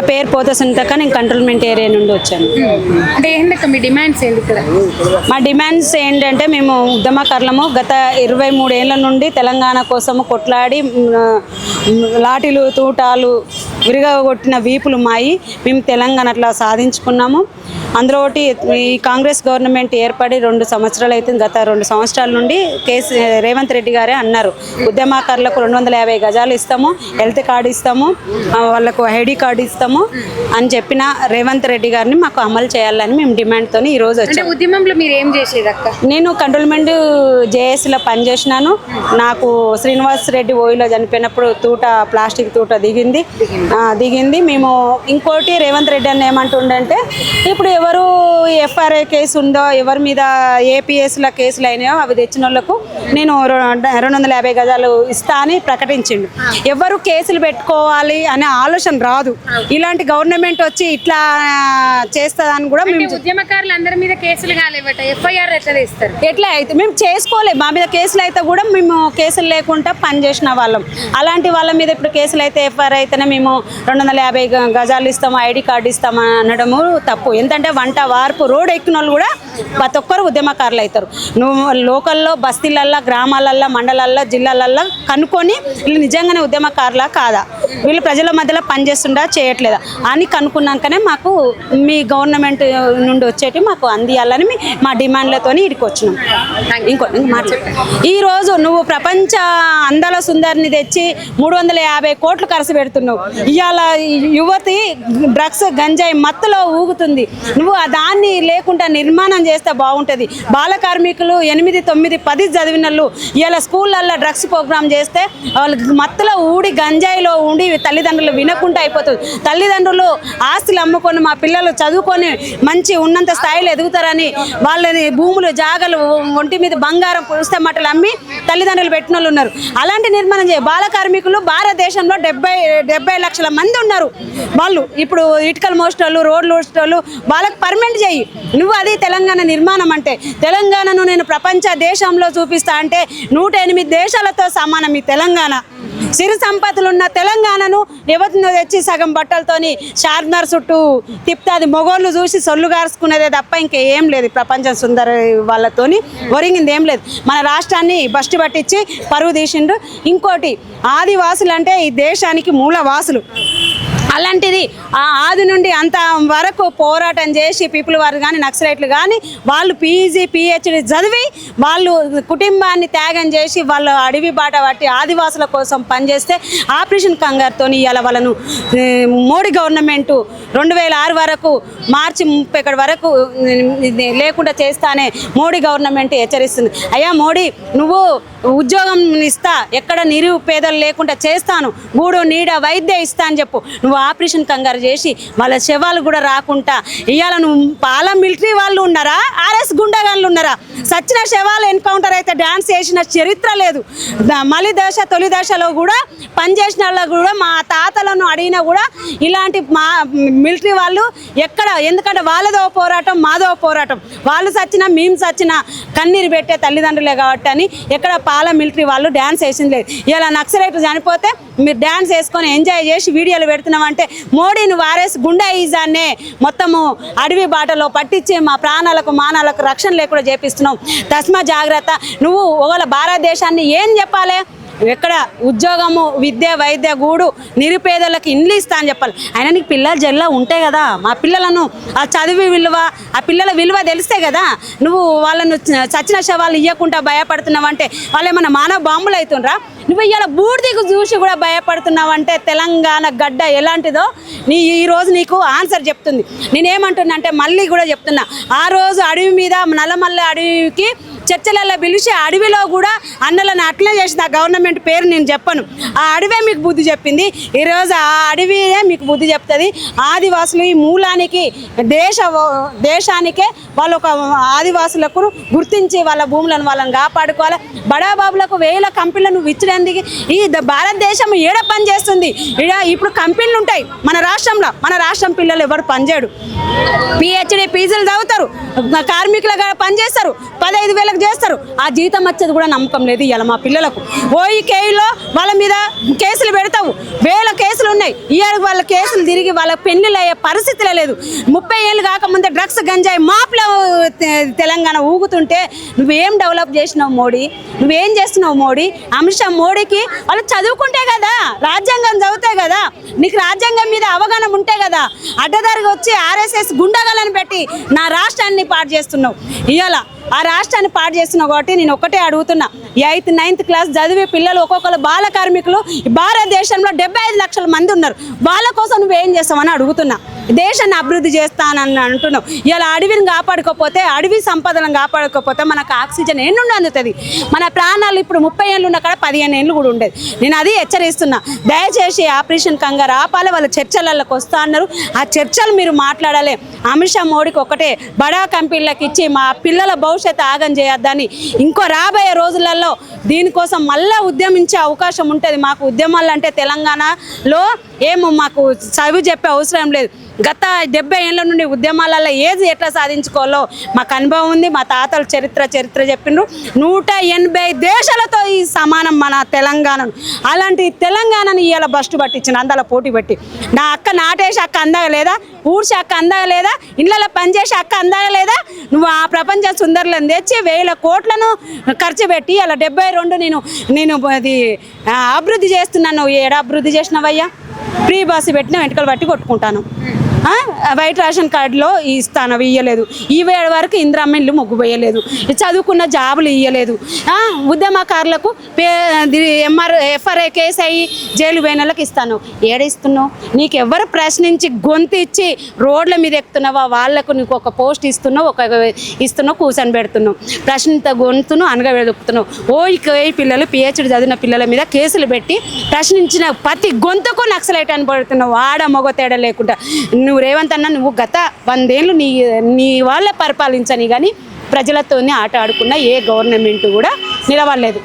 నా పేరు పోత సునీతక్క నేను కంట్రోల్మెంట్ ఏరియా నుండి వచ్చాను. అంటే ఏంటక్క మీ డిమాండ్స్ ఏంటి ఇక్కడ? మా డిమాండ్స్ ఏంటంటే మేము ఉద్యమకారులము గత ఇరవై మూడేళ్ళ నుండి తెలంగాణ కోసము కొట్లాడి లాఠీలు తూటాలు విరగొట్టిన వీపులు మాయి మేము తెలంగాణ అట్లా సాధించుకున్నాము. అందులో ఒకటి ఈ కాంగ్రెస్ గవర్నమెంట్ ఏర్పడి రెండు సంవత్సరాలు అవుతుంది గత రెండు సంవత్సరాల నుండి కేసీ రేవంత్ రెడ్డి గారే అన్నారు. ఉద్యమకారులకు రెండు వందల యాభై గజాలు ఇస్తాము హెల్త్ కార్డు ఇస్తాము వాళ్ళకు ఐడి కార్డు ఇస్తాము అని చెప్పిన రేవంత్ రెడ్డి గారిని మాకు అమలు చేయాలని మేము డిమాండ్తో ఈరోజు వచ్చాము ఉద్యమంలో మీరు ఏం చేసేది అక్క? నేను కంట్రోల్మెంట్ జేఏసీలో పనిచేసినాను. నాకు శ్రీనివాస్ రెడ్డి ఓయిలో చనిపోయినప్పుడు తూట ప్లాస్టిక్ తూట దిగింది. దిగింది. మేము ఇంకోటి రేవంత్ రెడ్డి అని ఏమంటుండంటే ఇప్పుడు ఎవరు ఎఫ్ఆర్ఐ కేసు ఉందో ఎవరి మీద ఏపీఎస్ల కేసులు అయినాయో అవి తెచ్చిన వాళ్ళకు నేను రెండు వందల యాభై గజాలు ఇస్తా అని ప్రకటించిండు. ఎవరు కేసులు పెట్టుకోవాలి అనే ఆలోచన రాదు. ఇలాంటి గవర్నమెంట్ వచ్చి ఇట్లా చేస్తుందని కూడా మేము ఉద్యమకారులు అందరి మీద కేసులు కాలేవట? ఎఫ్ఐఆర్ ఎట్లా తీస్తారు ఎట్లా అయితే మేము చేసుకోలేదు మా మీద కేసులు అయితే కూడా మేము కేసులు లేకుండా పని చేసిన వాళ్ళం. అలాంటి వాళ్ళ మీద ఇప్పుడు కేసులు అయితే ఎఫ్ఐఆర్ అయితేనే మేము రెండు వందల యాభై గజాలు ఇస్తాము ఐడి కార్డు ఇస్తాము అనడము తప్పు. ఎందుకంటే వంట వార్పు రోడ్ ఎక్కిన వాళ్ళు కూడా ప్రతి ఒక్కరు ఉద్యమకారులు అవుతారు. నువ్వు లోకల్లో బస్తీలల్లో గ్రామాలల్లో మండలాల్లో జిల్లాలల్లో కనుక్కొని వీళ్ళు నిజంగానే ఉద్యమకారులా కాదా? వీళ్ళు ప్రజల మధ్యలో పనిచేస్తుండా చేయట్లేదా? అని కనుక్కున్నాకనే మాకు మీ గవర్నమెంట్ నుండి వచ్చేటి మాకు అందియాలని మీ- డిమాండ్లతో ఇక్కడికి వచ్చినాం. ఇంకో ఇంకో మాట చెప్పు. ఈ రోజు నువ్వు ప్రపంచ అందాల సుందరిని తెచ్చి మూడు వందల యాభై కోట్లు ఖర్చు పెడుతున్నావు. ఇవాళ యువతి డ్రగ్స్ గంజాయి మత్తులో ఊగుతుంది. నువ్వు దాన్ని లేకుండా నిర్మాణం చేస్తే బాగుంటుంది. బాల కార్మికులు ఎనిమిది తొమ్మిది పది చదివిన వాళ్ళు ఇవాళ స్కూళ్ళల్లో డ్రగ్స్ ప్రోగ్రామ్ చేస్తే వాళ్ళు మత్తులో ఊడి గంజాయిలో ఉండి తల్లిదండ్రులు వినకుండా అయిపోతుంది తల్లిదండ్రులు ఆస్తులు అమ్ముకొని మా పిల్లలు చదువుకొని మంచి ఉన్నంత స్థాయిలో ఎదుగుతారని వాళ్ళని భూములు జాగలు ఒంటి మీద బంగారం పురుస్తే మాటలు అమ్మి తల్లిదండ్రులు పెట్టిన వాళ్ళు ఉన్నారు. అలాంటి నిర్మాణం చేయ బాల కార్మికులు భారతదేశంలో డెబ్బై డెబ్బై లక్షల మంది ఉన్నారు. వాళ్ళు ఇప్పుడు ఇటుకలు మోసేటోళ్ళు రోడ్లు ఊడ్చేటోళ్ళు వాళ్ళకి పర్మనెంట్ చేయి. నువ్వు అది తెలంగాణ నిర్మాణం అంటే. తెలంగాణను నేను ప్రపంచ దేశంలో చూపిస్తా అంటే నూట ఎనిమిది దేశాలతో సమానం ఈ తెలంగాణ. సిరి సంపదలున్న తెలంగాణను ఎవరినో తెచ్చి సగం బట్టలతోని షార్మినార్ చుట్టూ తిప్పుతాది మొగోళ్ళు చూసి సొల్లు గార్చుకునేదే తప్ప ఇంకా ఏం లేదు ప్రపంచ ప్రపంచం సుందర వాళ్ళతోని. ఒరిగింది ఏం లేదు. మన రాష్ట్రాన్ని బస్టి పట్టించి పరువు తీసిండు. ఇంకోటి ఆదివాసులు అంటే ఈ దేశానికి మూలవాసులు అలాంటిది ఆ ఆది నుండి అంత వరకు పోరాటం చేసి పీపుల్ వారు కానీ నక్సలైట్లు కానీ వాళ్ళు పీజీ పిహెచ్డి చదివి వాళ్ళు కుటుంబాన్ని త్యాగం చేసి వాళ్ళు అడవి బాట పట్టి ఆదివాసుల కోసం పనిచేస్తే ఆపరేషన్ కంగారుతో ఇవాళ వాళ్ళను. మోడీ గవర్నమెంట్ రెండు వేల ఆరు వరకు మార్చి ముప్పై వరకు లేకుండా చేస్తానే మోడీ గవర్నమెంట్ హెచ్చరిస్తుంది. అయ్యా మోడీ నువ్వు ఉద్యోగం ఇస్తా ఎక్కడ నిరుపేదలు లేకుండా చేస్తాను గూడు నీడ వైద్య ఇస్తా అని చెప్పు. నువ్వు ఆపరేషన్ కంగారు చేసి వాళ్ళ శవాలు కూడా రాకుండా ఇవాళ నువ్వు పాల మిలిటరీ వాళ్ళు ఉన్నారా? ఆర్ఎస్ గుండగాళ్ళు ఉన్నారా? సచ్చిన శవాలు ఎన్కౌంటర్ అయితే డ్యాన్స్ చేసిన చరిత్ర లేదు. మలి దశ తొలి దశలో కూడా పనిచేసిన వాళ్ళకు కూడా మా తాతలను అడిగినా కూడా ఇలాంటి మా మిలిటరీ వాళ్ళు ఎక్కడ? ఎందుకంటే వాళ్ళదో పోరాటం మాదో పోరాటం. వాళ్ళు సచ్చినా మేము సచ్చినా కన్నీరు పెట్టే తల్లిదండ్రులే కాబట్టి అని ఎక్కడ పాల మిలిటరీ వాళ్ళు డ్యాన్స్ వేసింది లేదు. ఇలా నక్సలైట్ చనిపోతే మీరు డ్యాన్స్ వేసుకొని ఎంజాయ్ చేసి వీడియోలు పెడుతున్నామంటే మోడీని వారేసి గుండా ఈజాన్నే మొత్తము అడవి బాటలో పట్టించి మా ప్రాణాలకు మానాలకు రక్షణ లేకుండా చేపిస్తున్నాం. తస్మా జాగ్రత్త. నువ్వు ఒకవేళ భారతదేశాన్ని ఏం చెప్పాలి? ఎక్కడ ఉద్యోగము విద్య వైద్య గూడు నిరుపేదలకు ఇండ్లు ఇస్తా అని చెప్పాలి. అయినా నీకు పిల్లలు జల్లా ఉంటాయి కదా మా పిల్లలను ఆ చదివి విలువ ఆ పిల్లల విలువ తెలిస్తే కదా నువ్వు వాళ్ళను చచ్చిన శవాలు ఇవ్వకుండా భయపడుతున్నావు అంటే వాళ్ళు ఏమైనా మానవ బాంబులు అవుతుండ్రా? నువ్వు ఇవాళ బూడిదికు చూసి కూడా భయపడుతున్నావు అంటే తెలంగాణ గడ్డ ఎలాంటిదో నీ ఈరోజు నీకు ఆన్సర్ చెప్తుంది. నేనేమంటున్నా అంటే మళ్ళీ కూడా చెప్తున్నా. ఆ రోజు అడవి మీద నల్లమల్ల అడవికి చర్చలలో పిలిచి అడవిలో కూడా అన్నలను అట్లే చేసిన గవర్నమెంట్ పేరు నేను చెప్పను. ఆ అడవే మీకు బుద్ధి చెప్పింది. ఈరోజు ఆ అడవియే మీకు బుద్ధి చెప్తుంది. ఆదివాసులు ఈ మూలానికి దేశ దేశానికే వాళ్ళు ఒక ఆదివాసులకు గుర్తించి వాళ్ళ భూములను వాళ్ళని కాపాడుకోవాలి. బడాబాబులకు వేల కంపెనీలు నువ్వు ఇచ్చినందుకు ఈ ద- భారతదేశం ఏడ పని చేస్తుంది? ఈడ ఇప్పుడు కంపెనీలు ఉంటాయి. మన రాష్ట్రంలో మన రాష్ట్రం పిల్లలు ఎవరు పనిచేయడు? పిహెచ్డి పీజీలు చదువుతారు. కార్మికులుగా పనిచేస్తారు. పదహైదు వేలకు చేస్తారు. ఆ జీతం వచ్చేది కూడా నమ్మకం లేదు ఇలా మా పిల్లలకు. ఓయి కేయులో వాళ్ళ మీద కేసులు పెడతావు. వేల కేసులు ఉన్నాయి. ఇవాళ వాళ్ళ కేసులు తిరిగి వాళ్ళ పెళ్ళిళ్ళు అయ్యే పరిస్థితిలో లేదు. ముప్పై ఏళ్ళు కాకముందే డ్రగ్స్ గంజాయి మాపుల తెలంగాణ ఊగుతుంటే నువ్వేం డెవలప్ చేసినావు మోడీ? నువ్వేం చేస్తున్నావు మోడీ? అమిత్ షా మోడీకి వాళ్ళు చదువుకుంటే కదా రాజ్యాంగం చదివితే కదా నీకు రాజ్యాంగం మీద అవగాహన ఉంటే కదా అడ్డదారిగా వచ్చి ఆర్ఎస్ఎస్ గుండగలని పెట్టి నా రాష్ట్రాన్ని పాటు చేస్తున్నావు. ఇవాళ ఆ రాష్ట్రాన్ని పాడు చేస్తున్నావు కాబట్టి నేను ఒక్కటే అడుగుతున్నా. ఎయిత్ నైన్త్ క్లాస్ చదివే పిల్లలు ఒక్కొక్కరు బాల కార్మికులు ఈ భారతదేశంలో డెబ్బై ఐదు లక్షల మంది ఉన్నారు. వాళ్ళ కోసం నువ్వేం చేస్తావని అడుగుతున్నా. దేశాన్ని అభివృద్ధి చేస్తానని అంటున్నావు. ఇలా అడవిని కాపాడుకోకపోతే అడవి సంపదలను కాపాడుకోకపోతే మనకు ఆక్సిజన్ ఎన్నుండి అందుతుంది? మన ప్రాణాలు ఇప్పుడు ముప్పై ఏళ్ళు ఉన్న కాడ పదిహేను ఏళ్ళు కూడా ఉండేది. నేను అది హెచ్చరిస్తున్నా. దయచేసి ఆపరేషన్ కంగారు ఆపాలి వాళ్ళ చర్చలలోకి వస్తా అన్నారు. ఆ చర్చలు మీరు మాట్లాడాలి. అమిత్ షా మోడీకి ఒకటే బడా కంపెనీలకు ఇచ్చి మా పిల్లల భవిష్యత్తు ఆగం చేయొద్దని. ఇంకో రాబోయే రోజులలో దీనికోసం మళ్ళీ ఉద్యమించే అవకాశం ఉంటుంది మాకు. ఉద్యమాలు అంటే తెలంగాణలో ఏమో మాకు చదువు చెప్పే అవసరం లేదు. గత డెబ్బై ఏళ్ళ నుండి ఉద్యమాలలో ఏది ఎట్లా సాధించుకోవాలో మాకు అనుభవం ఉంది. మా తాతలు చరిత్ర చరిత్ర చెప్పిండ్రు. నూట ఎనభై దేశాలతో ఈ సమానం మన తెలంగాణను అలాంటి తెలంగాణను ఇవాళ బస్టు పట్టించిన అందాల పోటీ పెట్టి. నా అక్క నాటేసి అక్క అందాక లేదా ఊడ్చి అక్క అందాక లేదా ఇళ్ళలో పనిచేసి అక్క అందాక లేదా నువ్వు ఆ ప్రపంచ సుందరులను తెచ్చి వేల కోట్లను ఖర్చు పెట్టి అలా డెబ్బై రెండు నేను నేను అది అభివృద్ధి చేస్తున్నాను. ఏడా అభివృద్ధి చేసినవయ్యా? ఫ్రీ బస్సు పెట్టిన వెంటకలు బట్టి కొట్టుకుంటాను. వైట్ రేషన్ కార్డులో ఇస్తాను అవి ఇయ్యలేదు. ఈ వేళ వరకు ఇందిరమ్మ ఇల్లు మొగ్గు పోయలేదు. చదువుకున్న జాబులు ఇయ్యలేదు. ఉద్యమకారులకు పే ఎంఆర్ ఎఫ్ఆర్ఏ కేసు అయ్యి జైలు పోయిన వాళ్ళకి ఇస్తాను. ఏడిస్తున్నావు నీకు ఎవరు ప్రశ్నించి గొంతు ఇచ్చి రోడ్ల మీద ఎక్కుతున్నావా? వాళ్ళకు నీకు ఒక పోస్ట్ ఇస్తున్నావు ఒక ఇస్తున్నావు కూర్చొని పెడుతున్నావు. ప్రశ్నిత గొంతును అనగబెడుతున్నావు. ఓ ఈ పిల్లలు పిహెచ్డి చదివిన పిల్లల మీద కేసులు పెట్టి ప్రశ్నించిన ప్రతి గొంతుకు నక్సలైట్ అని పడుతున్నావు. ఆడ మగ తేడా లేకుండా. నువ్వు రేవంత్ అన్న నువ్వు గత వందేళ్ళు నీ నీ వాళ్ళ పరిపాలించని కానీ ప్రజలతోనే ఆట ఆడుకున్న ఏ గవర్నమెంట్ కూడా నిలవలేదు.